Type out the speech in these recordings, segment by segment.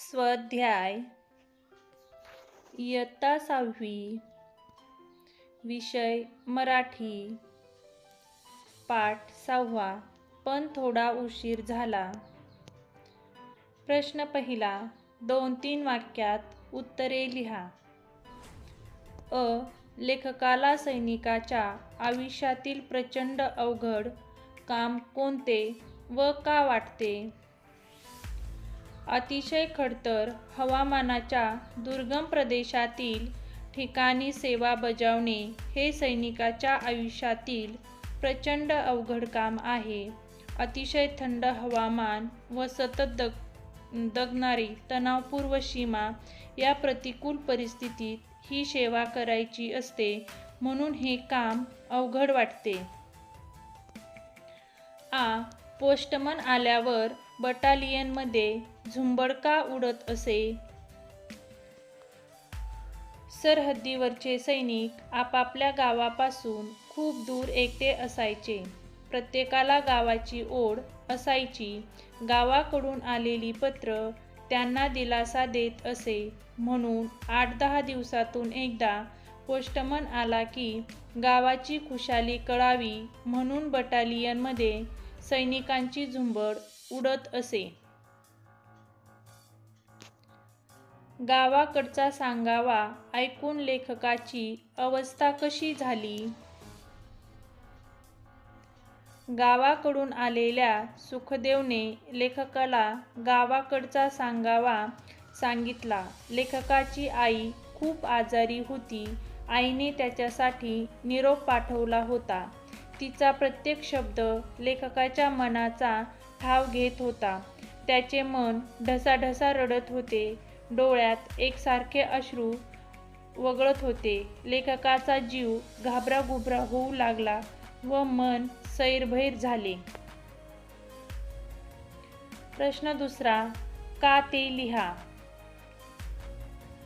स्वाध्याय इयत्ता सहावी विषय मराठी पाठ सहावा पण थोडा उशीर झाला. प्रश्न पहिला दोन तीन वाक्यात उत्तरे लिहा. अ. लेखकाला सैनिकाच्या आयुष्यातील प्रचंड अवघड काम कोणते व का वाटते? अतिशय खडतर हवामानाच्या दुर्गम प्रदेशातील ठिकाणी सेवा बजावणे हे सैनिकाच्या आयुष्यातील प्रचंड अवघड काम आहे. अतिशय थंड हवामान व सतत दग दगणारी तणावपूर्व सीमा या प्रतिकूल परिस्थितीत ही सेवा करायची असते म्हणून हे काम अवघड वाटते. आ. पोस्टमन आल्यावर बटालियनमध्ये झुंबडका उडत असे. सरहद्दीवरचे सैनिक आपापल्या गावापासून खूप दूर एकटे असायचे. प्रत्येकाला गावाची ओढ असायची. गावाकडून आलेली पत्र त्यांना दिलासा देत असे. म्हणून आठ दहा दिवसातून एकदा पोस्टमन आला की गावाची खुशाली कळावी म्हणून बटालियनमध्ये सैनिकांची झुंबड उडत असे. गावाकडचा सांगावा ऐकून लेखकाची अवस्था कशी झाली? गावाकडून आलेल्या सुखदेवने लेखकाला गावाकडचा सांगावा सांगितला. लेखकाची आई खूप आजारी होती. आईने त्याच्यासाठी निरोप पाठवला होता. तिचा प्रत्येक शब्द लेखकाच्या मनाचा ठाव घेत होता. त्याचे मन ढसाढसा रडत होते. डोळ्यात एकसारखे अश्रू वगळत होते. लेखकाचा जीव घाबराघुबरा होऊ लागला व मन सैरभैर झाले. प्रश्न दुसरा का ते लिहा?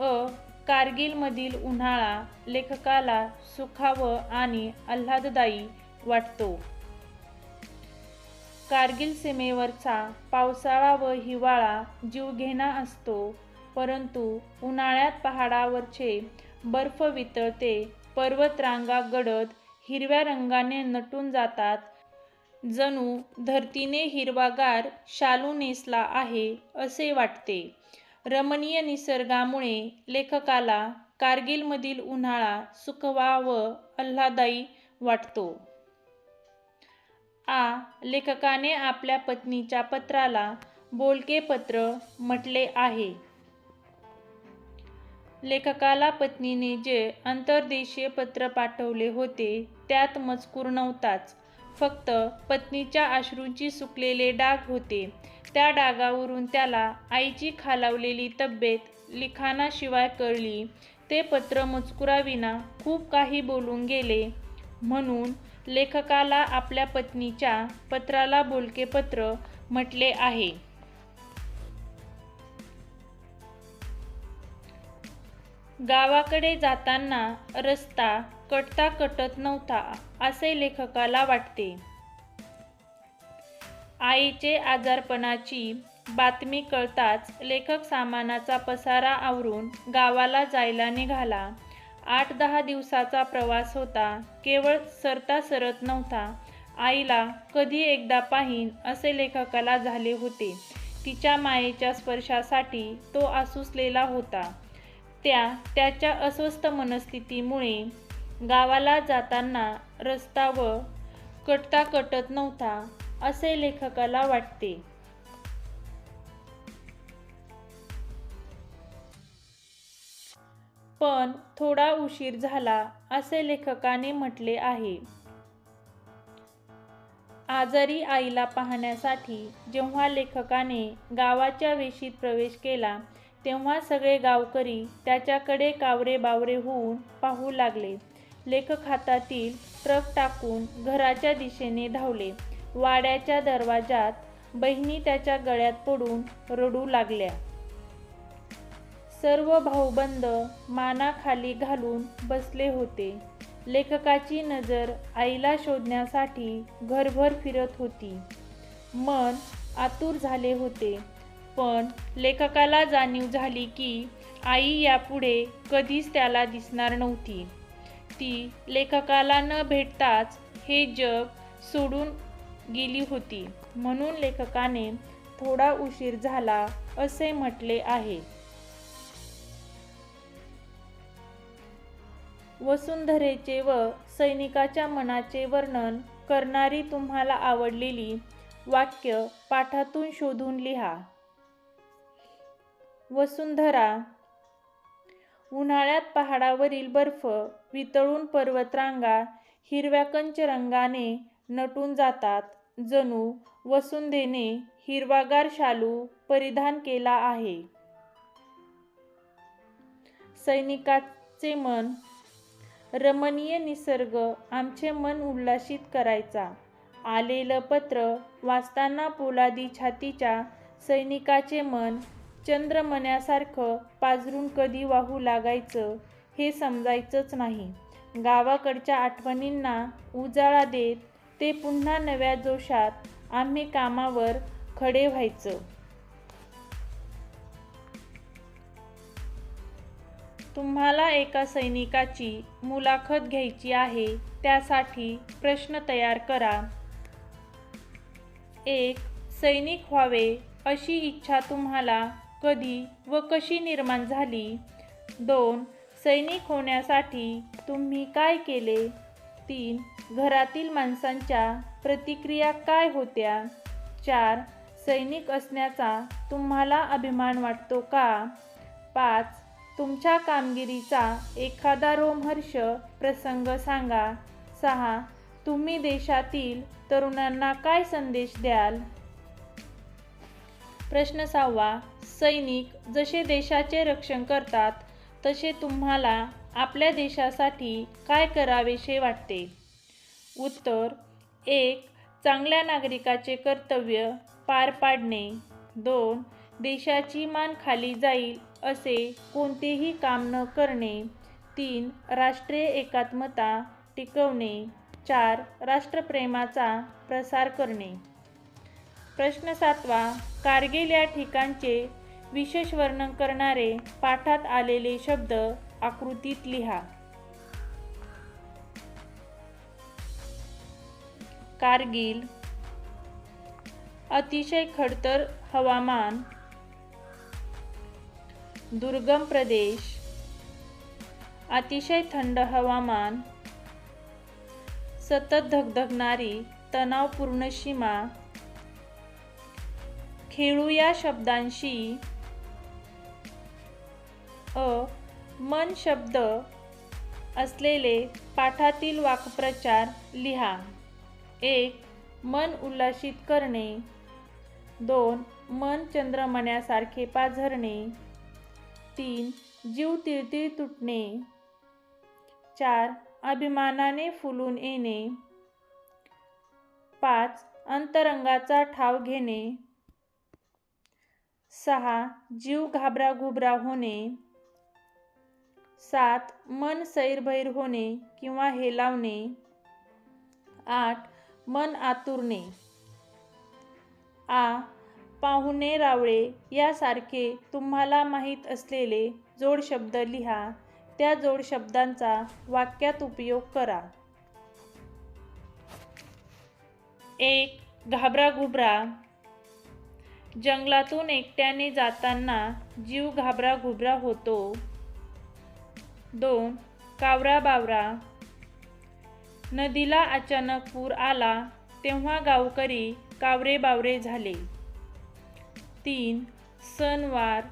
अ. कारगिलमधील उन्हाळा लेखकाला सुखावं आणि आल्हाददायी वाटतो. कारगिल सीमेवरचा पावसाळा व हिवाळा जीवघेणा असतो परंतु उन्हाळ्यात पहाडावरचे बर्फ वितळते पर्वतरांगा गडद हिरव्या रंगाने नटून जातात. जणू धरतीने हिरवागार शालू नेसला आहे असे वाटते. रमणीय निसर्गामुळे लेखकाला कारगिलमधील उन्हाळा सुखवा व आल्हादायी वाटतो. आ. लेखकाने आपल्या पत्नीच्या पत्राला बोलके पत्र म्हटले आहे. लेखकाला पत्नीने जे अंतर्देशीय पत्र पाठवले होते त्यात मजकूर नव्हताच. फक्त पत्नीच्या अश्रूंची सुकलेले डाग होते. त्या डागावरून त्याला आईची खालावलेली तब्येत लिखाणाशिवाय कळली. ते पत्र मजकुराविना खूप काही बोलून गेले. म्हणून लेखकाला आपल्या पत्नीच्या पत्राला बोलके पत्र म्हटले आहे. गावाकडे जाताना रस्ता कटता कटत नव्हता असे लेखकाला वाटते. आईचे आजारपणाची बातमी कळताच लेखक सामानाचा पसारा आवरून गावाला जायला निघाला. आठ दहा दिवसाचा प्रवास होता. केवळ सरता सरत नव्हता. आईला कधी एकदा पाहीन असे लेखकाला झाले होते. तिच्या मायेच्या स्पर्शासाठी तो आसुसलेला होता. त्या त्याच्या अस्वस्थ मनस्थितीमुळे गावाला जाताना रस्ता व कटता कटत नव्हता असे लेखकाला वाटते. पण थोडा उशीर झाला असे लेखकाने म्हटले आहे. आजारी आईला पाहण्यासाठी जेव्हा लेखकाने गावाच्या वेशीत प्रवेश केला तेव्हा सगळे गावकरी त्याच्याकडे कावरे बावरे होऊन पाहू लागले. लेखक हातातील ट्रक टाकून घराच्या दिशेने धावले. वाड्याच्या दरवाजात बहिणी त्याच्या गळ्यात पडून रडू लागल्या. सर्व भाऊबंद मानाखाली घालून बसले होते. लेखकाची नजर आईला शोधण्यासाठी घरभर फिरत होती. मन आतुर झाले होते. पण लेखकाला जाणीव झाली की आई यापुढे कधीच त्याला दिसणार नव्हती. ती लेखकाला न भेटताच हे जग सोडून गेली होती. म्हणून लेखकाने थोडा उशीर झाला असे म्हटले आहे. वसुंधरेचे व सैनिकाच्या मनाचे वर्णन करणारी तुम्हाला आवडलेली वाक्य पाठातून शोधून लिहा. वसुंधरा उन्हाळ्यात पहाडावरील बर्फ वितळून पर्वतरांगा हिरव्या कंच रंगाने नटून जातात. जणू वसुंधेने हिरवागार शालू परिधान केला आहे. सैनिकाचे मन रमणीय निसर्ग आमचे मन उल्हासित करायचा. आलेलं पत्र वाचताना पोलादी छातीच्या सैनिकाचे मन चंद्रमण्यासारखं पाजरून कधी वाहू लागायचं हे समजायचंच नाही. गावाकडच्या आठवणींना उजाळा देत ते पुन्हा नव्या जोशात आम्ही कामावर खडे व्हायचं. तुम्हाला एका सैनिकाची मुलाखत घ्यायची आहे त्यासाठी प्रश्न तयार करा. एक सैनिक व्हावे अशी इच्छा तुम्हाला कधी व कशी निर्माण झाली? दोन सैनिक होण्यासाठी तुम्ही काय केले? तीन घरातील माणसांच्या प्रतिक्रिया काय होत्या? चार सैनिक असण्याचा तुम्हाला अभिमान वाटतो का? पाच तुमच्या कामगिरीचा एखादा रोमहर्ष प्रसंग सांगा. सहा तुम्ही देशातील तरुणांना काय संदेश द्याल? प्रश्न सहावा सैनिक जसे देशाचे रक्षण करतात तसे तुम्हाला आपल्या देशासाठी काय करावेसे वाटते? उत्तर एक चांगल्या नागरिकाचे कर्तव्य पार पाडणे. दोन देशाची मान खाली जाईल असे कोणतेही काम न करणे. तीन राष्ट्रीय एकात्मता टिकवणे. चार राष्ट्रप्रेमाचा प्रसार करणे. प्रश्न सातवा कारगिल या ठिकाणचे विशेष वर्णन करणारे पाठात आलेले शब्द आकृतीत लिहा. कारगिल अतिशय खडतर हवामान दुर्गम प्रदेश अतिशय थंड हवामान सतत धगधगणारी तणावपूर्ण सीमा खेळू या शब्दांशी अ मन शब्द असलेले पाठातील वाक्प्रचार लिहा. एक मन उल्हासित करणे. दोन मन चंद्रमण्यासारखे पाझरणे. तीन जीव तिळतिळ तुटणे. चार अभिमानाने फुलून येणे. पाच अंतरंगाचा ठाव घेणे. सहा जीव घाबराघुबरा होणे. सात मन सैरभैर होणे किंवा हेलावणे आठ मन आतुरणे. आ पाहुणे रावळे यासारखे तुम्हाला माहीत असलेले जोडशब्द लिहा. त्या जोडशब्दांचा वाक्यात उपयोग करा. एक घाबराघुबरा जंगलातून एकट्याने जाताना जीव घाबराघुबरा होतो. दोन कावरा बावरा नदीला अचानक पूर आला तेव्हा गावकरी कावरे बावरे झाले. तीन सणवार.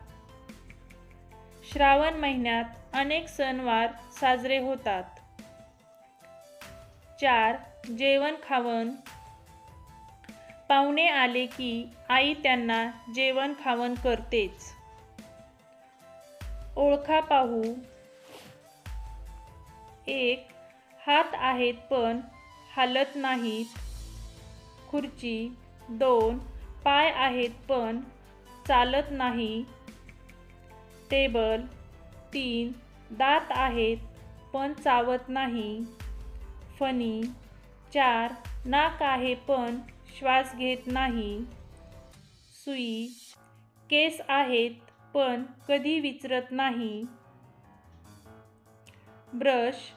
श्रावण महिन्यात अनेक सणवार साजरे होतात. चार जेवण खावण. पाहुणे आले की आई त्यांना जेवण खावण करतेच. ओळखा पाहू. एक हात आहेत पण हालत नाहीत. खुर्ची. दोन पाय आहेत पण चालत नाही. टेबल तीन दात आहेत पण चावत नाही. फणी चार नाक आहे पण श्वास घेत नाही. सुई केस आहेत पण कधी विचरत नाही. ब्रश